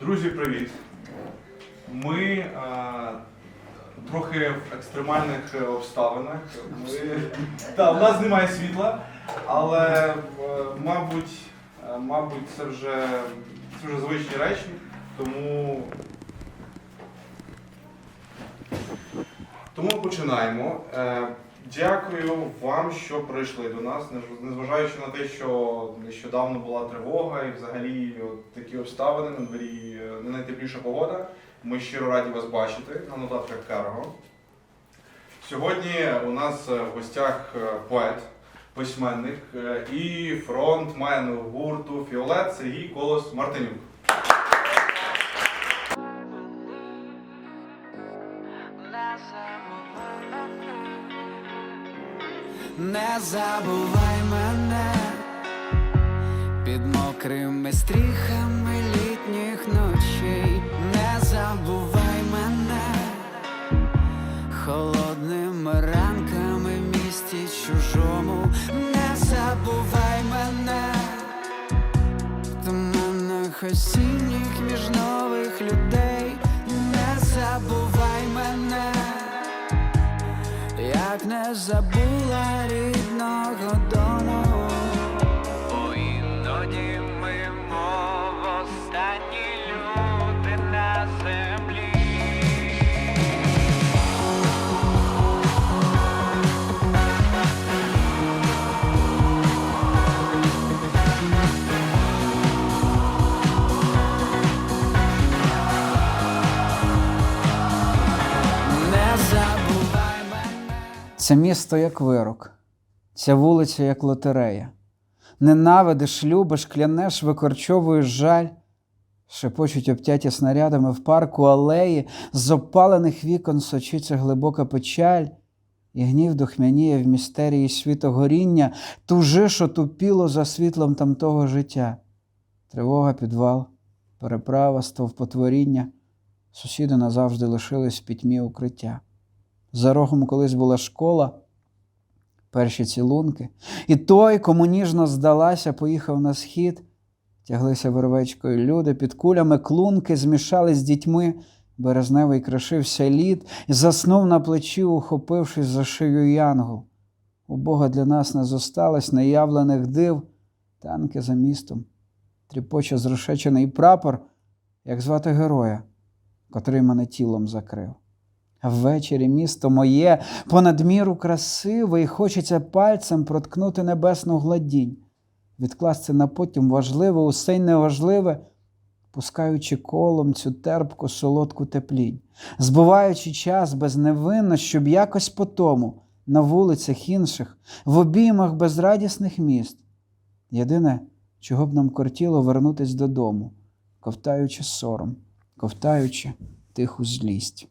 Друзі, привіт! Ми а, трохи в екстремальних е, обставинах. Ми, та, у нас немає світла, але е, мабуть, е, мабуть, це вже, це вже звичні речі, тому. Тому починаємо. Дякую вам, що прийшли до нас, незважаючи на те, що нещодавно була тривога і взагалі от такі обставини на дворі е, не найтепліша погода. Ми щиро раді вас бачити на нотатках Карго. Сьогодні у нас е, в гостях е, поет, письменник і фронтмен гурту Фіолет Сергій Колос Мартинюк. Не забувай мене. Під мокрими стріхами літніх ночей, не забувай мене. Холодними ранками в місті чужому, не забувай мене. В туманах осінніх між нових людей, не забувай мене. Як не забула Це місто як вирок, ця вулиця як лотерея. Ненавидиш, любиш, клянеш, викорчовуєш жаль, шепочуть обтяті снарядами в парку алеї, з опалених вікон сочиться глибока печаль, і гнів духмяніє в містерії світогоріння, тужиш отупіло за світлом тамтого життя. Тривога, підвал, переправа, стовпотворіння, сусіди назавжди лишились в пітьмі укриття. За рогом колись була школа, перші цілунки. І той, кому ніжно здалася, поїхав на схід. Тяглися вервечкою люди, під кулями клунки змішались з дітьми. Березневий кришився лід і заснув на плечі, ухопившись за шию янгол. У Бога для нас не зосталось неявлених див, танки за містом, тріпоче зрошечений прапор, як звати героя, котрий мене тілом закрив. Ввечері місто моє понад міру красиве, і хочеться пальцем проткнути небесну гладінь, відкласти на потім важливе, усе й неважливе, пускаючи колом цю терпку солодку теплінь, збиваючи час безневинно, щоб якось по тому, на вулицях інших, в обіймах безрадісних міст. Єдине, чого б нам кортіло вернутись додому, ковтаючи сором, ковтаючи тиху злість.